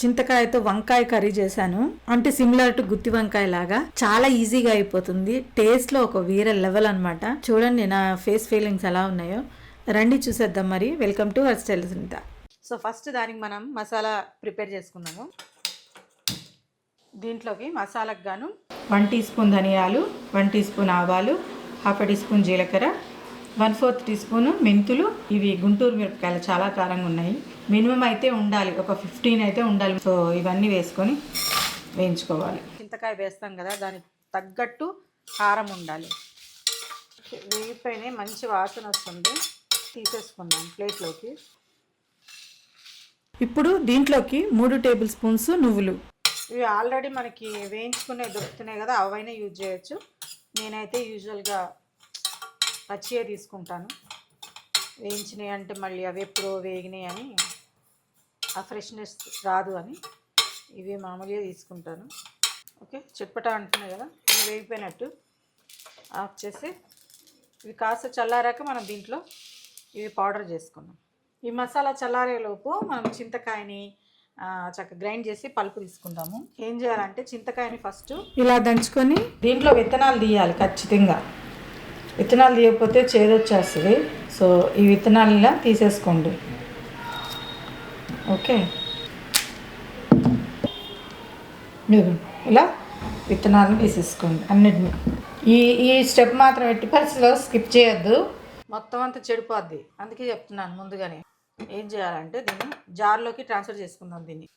చింతకాయతో వంకాయ కర్రీ చేశాను. అంటే సిమిలర్ టు గుత్తి వంకాయ లాగా చాలా ఈజీగా అయిపోతుంది. టేస్ట్లో ఒక వేరే లెవెల్ అనమాట చూడండి నా ఫేస్ ఫీలింగ్స్ ఎలా ఉన్నాయో. రండి చూసేద్దాం మరి. Welcome to her style Sunitha so first దానికి మనం మసాలా ప్రిపేర్ చేసుకున్నాము. దీంట్లోకి మసాలాకు గాను వన్ టీ స్పూన్ ధనియాలు వన్ టీ స్పూన్ ఆవాలు హాఫ్ టీ స్పూన్ జీలకర్ర వన్ ఫోర్త్ టీ స్పూన్ మెంతులు. ఇవి గుంటూరు మిరపకాయలు చాలా కారంగా ఉన్నాయి. మినిమం అయితే ఉండాలి. ఒక ఫిఫ్టీన్ అయితే ఉండాలి. సో ఇవన్నీ వేసుకొని వేయించుకోవాలి. చింతకాయ వేస్తాం కదా దానికి తగ్గట్టు కారం ఉండాలి. వేగిపోయినాయి. మంచి వాసన వస్తుంది. తీసేసుకుందాం ప్లేట్లోకి. ఇప్పుడు దీంట్లోకి మూడు టేబుల్ స్పూన్స్ నువ్వులు. ఇవి ఆల్రెడీ మనకి వేయించుకునే దొరుకుతున్నాయి కదా అవైనా యూజ్ చేయొచ్చు. నేనైతే యూజువల్గా పచ్చియే తీసుకుంటాను. వేయించినాయి అంటే మళ్ళీ అవి ఎప్పుడో వేగినాయి అని ఆ ఫ్రెష్నెస్ రాదు అని ఇవి మామూలుగా తీసుకుంటాను. ఓకే చిట్పట అంటున్నాయి కదా ఇవి వేగిపోయినట్టు ఆఫ్ చేసి ఇవి కాస్త చల్లారాక మనం దీంట్లో ఇవి పౌడర్ చేసుకున్నాం ఈ మసాలా చల్లారేలోపు మనం చింతకాయని చక్కగా గ్రైండ్ చేసి పలుపు తీసుకుందాము ఏం చేయాలంటే చింతకాయని ఫస్ట్ ఇలా దంచుకొని దీంట్లో విత్తనాలు తీయాలి ఖచ్చితంగా. విత్తనాలు తీయకపోతే చేదొచ్చేస్తుంది సో ఈ విత్తనాలు తీసేసుకోండి. ఓకే? మీరు ఇలా విత్తనాలను తీసేసుకోండి. అన్నిటిని. ఈ ఈ స్టెప్ మాత్రం ఎట్టి పరిస్థితిలో స్కిప్ చేయొద్దు. మొత్తం అంతా చెడిపోద్ది. అందుకే చెప్తున్నాను ముందుగానే. ఏం చేయాలంటే దీన్ని జార్లోకి ట్రాన్స్ఫర్ చేసుకుందాం దీన్ని.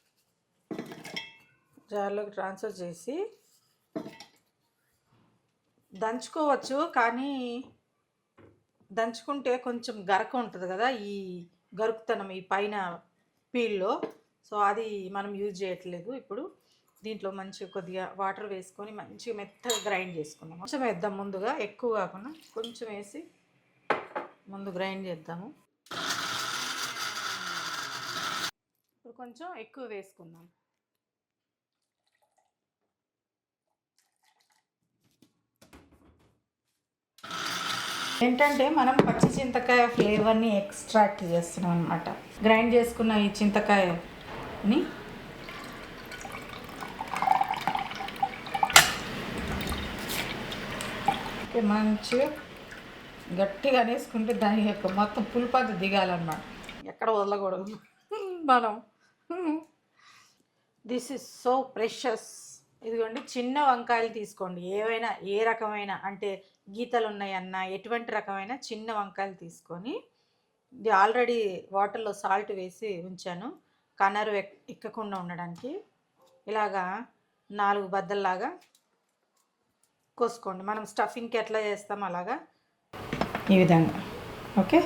జార్లోకి ట్రాన్స్ఫర్ చేసి దంచుకోవచ్చు కానీ దంచుకుంటే కొంచెం గరక ఉంటుంది కదా ఈ గరుకుతనం ఈ పైన పీల్లో. సో అది మనం యూజ్ చేయట్లేదు ఇప్పుడు. దీంట్లో మంచిగా కొద్దిగా వాటర్ వేసుకొని మంచిగా మెత్తగా గ్రైండ్ చేసుకుందాం. కొంచెం వేద్దాం ముందుగా. ఎక్కువ కాకుండా కొంచెం వేసి ముందు గ్రైండ్ చేద్దాము. ఇప్పుడు కొంచెం ఎక్కువ వేసుకుందాం. ఏంటంటే మనం పచ్చి చింతకాయ ఫ్లేవర్ని ఎక్స్ట్రాక్ట్ చేస్తున్నాం అనమాట గ్రైండ్ చేసుకున్న ఈ చింతకాయని మంచిగా గట్టిగా అనేసుకుంటే దాని యొక్క మొత్తం పులిపంత దిగాలన్నమాట. ఎక్కడ వదలకూడదు. మనం. దిస్ ఇస్ సో ప్రెషస్ ఇదిగోండి చిన్న వంకాయలు తీసుకోండి. ఏవైనా ఏ రకమైన అంటే గీతలు ఉన్నాయన్నా ఎటువంటి రకమైన చిన్న వంకాయలు తీసుకొని ఇది ఆల్రెడీ వాటర్లో సాల్ట్ వేసి ఉంచాను. కనరు ఎక్- ఎక్కకుండా ఉండడానికి. ఇలాగా నాలుగు బద్దల్లాగా కోసుకోండి. మనం స్టఫింగ్కి ఎట్లా చేస్తాం అలాగా ఈ విధంగా. ఓకే?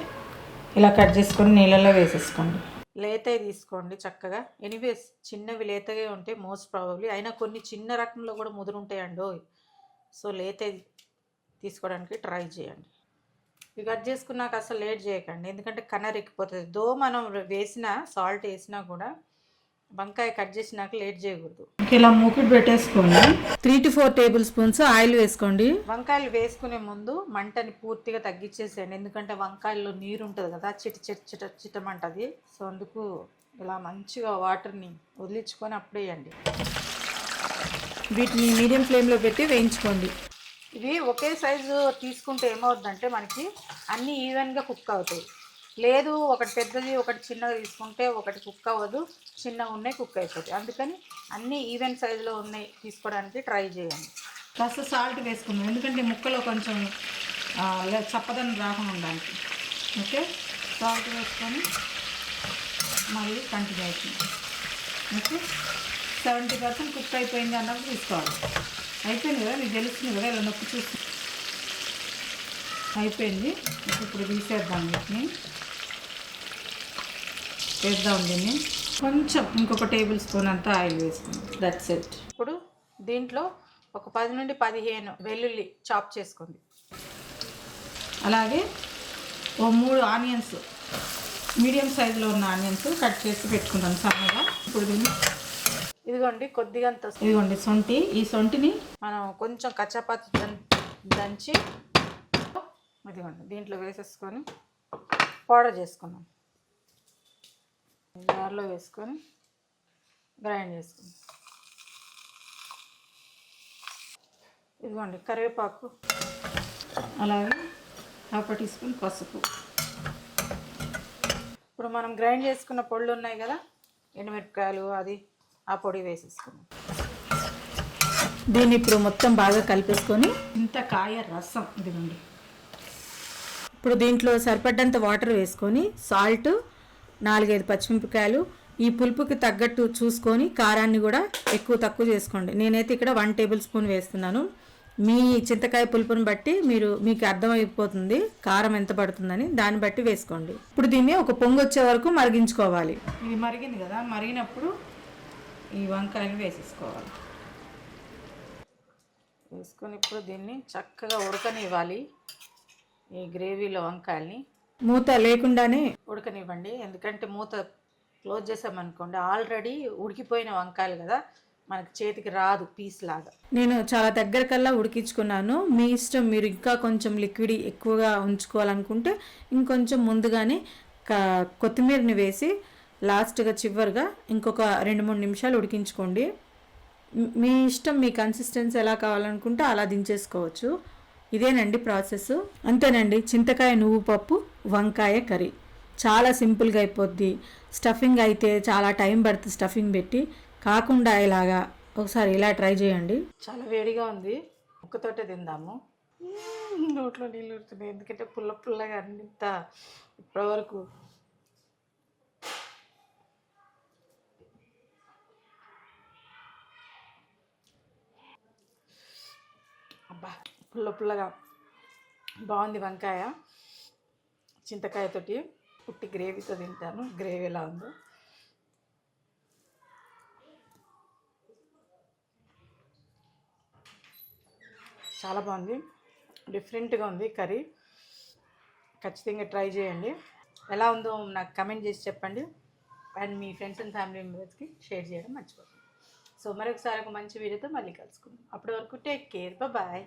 ఇలా కట్ చేసుకొని నీళ్ళలో వేసేసుకోండి. లేతవి తీసుకోండి చక్కగా. ఎనీవేస్ చిన్నవి లేతగా ఉంటే మోస్ట్ ప్రాబబ్లీ. అయినా కొన్ని చిన్న రకంలో కూడా ముదురు ఉంటాయండో సో లేతే తీసుకోవడానికి ట్రై చేయండి. ఇవి కట్ చేసుకున్నాక అసలు లేట్ చేయకండి. ఎందుకంటే కనర్ ఎక్కిపోతుంది దో మనం వేసిన సాల్ట్ వేసినా కూడా వంకాయ కట్ చేసినాక లేట్ చేయకూడదు. ఇలా మూకిడి పెట్టేసుకోండి. Three to four tablespoons oil వేసుకోండి. వంకాయలు వేసుకునే ముందు మంటని పూర్తిగా తగ్గించేసేయండి. ఎందుకంటే వంకాయల్లో నీరు ఉంటుంది కదా చిట చిట చిట చిటమంటది. సో అందుకు ఇలా మంచిగా వాటర్ని వదిలించుకొని అప్పుడే వేయండి. వీటిని మీడియం ఫ్లేమ్లో పెట్టి వేయించుకోండి. ఇవి ఒకే సైజు తీసుకుంటే ఏమవుతుందంటే మనకి అన్నీ ఈవెన్గా కుక్ అవుతాయి. లేదు ఒకటి పెద్దది ఒకటి చిన్నది తీసుకుంటే ఒకటి కుక్ అవ్వదు. చిన్నగా ఉన్నాయి కుక్ అయిపోతాయి. అందుకని అన్నీ ఈవెన్ సైజులో ఉన్నాయి తీసుకోవడానికి ట్రై చేయండి. కాస్త సాల్ట్ వేసుకుందాం. ఎందుకంటే ముక్కలో కొంచెం ఆ, చప్పదనం రాకుండా ఉండడానికి ఓకే? సాల్ట్ వేసుకొని మళ్ళీ కంటిన్యూ అవుతుంది ఓకే? సెవెంటీ పర్సెంట్ కుక్ అయిపోయింది అన్నప్పుడు తీసుకోవాలి. అయిపోయింది కదా? మీకు తెలుస్తుంది కదా? ఇలా నొక్కి చూసి అయిపోయింది. ఇప్పుడు తీసేద్దాం వీటిని. వేద్దాం దీన్ని. కొంచెం ఇంకొక టేబుల్ స్పూన్ అంతా ఆయిల్ వేసుకుందాం. దట్స్ ఇట్ ఇప్పుడు దీంట్లో ఒక పది నుండి పదిహేను వెల్లుల్లి చాప్ చేసుకుంది అలాగే ఓ మూడు ఆనియన్స్ మీడియం సైజులో ఉన్న ఆనియన్స్ కట్ చేసి పెట్టుకుంటాను సన్నగా. ఇప్పుడు దీన్ని ఇదిగోండి కొద్దిగా అంత ఇదిగోండి సొంటి. ఈ సొంటిని మనం కొంచెం కచ్చాపచ్చి దం దంచి ఇదిగోండి దీంట్లో వేసేసుకొని పౌడర్ చేసుకున్నాం జార్లో వేసుకొని గ్రైండ్ చేసుకుందాం. ఇదిగోండి కరివేపాకు అలాగే హాఫ్ టీ స్పూన్ పసుపు. ఇప్పుడు మనం గ్రైండ్ చేసుకున్న పొళ్ళు ఉన్నాయి కదా ఎండుమిరపకాయలు అది ఆ పొడి వేసేసుకున్నాం దీన్ని ఇప్పుడు మొత్తం బాగా కలిపేసుకొని ఇంత కాయ రసం ఇదిగోండి. ఇప్పుడు దీంట్లో సరిపడ్డంత వాటర్ వేసుకొని సాల్ట్ నాలుగైదు పచ్చిమిరపకాయలు ఈ పులుపుకి తగ్గట్టు చూసుకొని కారాన్ని కూడా ఎక్కువ తక్కువ చేసుకోండి. నేనైతే ఇక్కడ వన్ టేబుల్ స్పూన్ వేస్తున్నాను. మీ చింతకాయ పులుపుని బట్టి మీరు మీకు అర్థమైపోతుంది కారం ఎంత పడుతుందని. దాన్ని బట్టి వేసుకోండి. ఇప్పుడు దీన్ని ఒక పొంగు వచ్చే వరకు మరిగించుకోవాలి. ఇది మరిగింది కదా మరిగినప్పుడు ఈ వంకాయలు వేసేసుకోవాలి. వేసుకొని ఇప్పుడు దీన్ని చక్కగా ఉడకనివ్వాలి ఈ గ్రేవీలో వంకాయల్ని. మూత లేకుండానే ఉడకనివ్వండి. ఎందుకంటే మూత క్లోజ్ చేసామనుకోండి ఆల్రెడీ ఉడికిపోయిన వంకాయలు కదా మనకి చేతికి రాదు పీస్ లాగా. నేను చాలా దగ్గర కల్లా ఉడికించుకున్నాను. మీ ఇష్టం మీరు ఇంకా కొంచెం లిక్విడ్ ఎక్కువగా ఉంచుకోవాలనుకుంటే ఇంకొంచెం ముందుగానే కొత్తిమీరని వేసి లాస్ట్గా చివరిగా ఇంకొక రెండు మూడు నిమిషాలు ఉడికించుకోండి. మీ ఇష్టం మీ కన్సిస్టెన్సీ ఎలా కావాలనుకుంటే అలా దించేసుకోవచ్చు. ఇదేనండి ప్రాసెస్. అంతేనండి చింతకాయ నువ్వు పప్పు. వంకాయ కర్రీ. చాలా సింపుల్గా అయిపోద్ది. స్టఫింగ్ అయితే చాలా టైం పడుతుంది స్టఫింగ్ పెట్టి. కాకుండా ఇలాగా ఒకసారి ఇలా ట్రై చేయండి. చాలా వేడిగా ఉంది. ముక్కతోటే తిందాము. నోట్లో నీళ్ళు ఉడుతున్నాయి ఎందుకంటే పుల్ల పుల్లగా అంత ఇప్పటివరకు. అబ్బా పుల్ల పుల్లగా. బాగుంది వంకాయ. చింతకాయతోటి పుట్టి గ్రేవీతో తింటాను. గ్రేవీ ఎలా ఉందో. చాలా బాగుంది. డిఫరెంట్గా ఉంది కర్రీ. ఖచ్చితంగా ట్రై చేయండి. ఎలా ఉందో నాకు కమెంట్ చేసి చెప్పండి. అండ్ మీ ఫ్రెండ్స్ అండ్ ఫ్యామిలీ మెంబర్స్కి షేర్ చేయడం మర్చిపోకండి. సో మరొకసారి ఒక మంచి వీడియోతో మళ్ళీ కలుసుకుందాం. అప్పటి వరకు టేక్ కేర్. బాయ్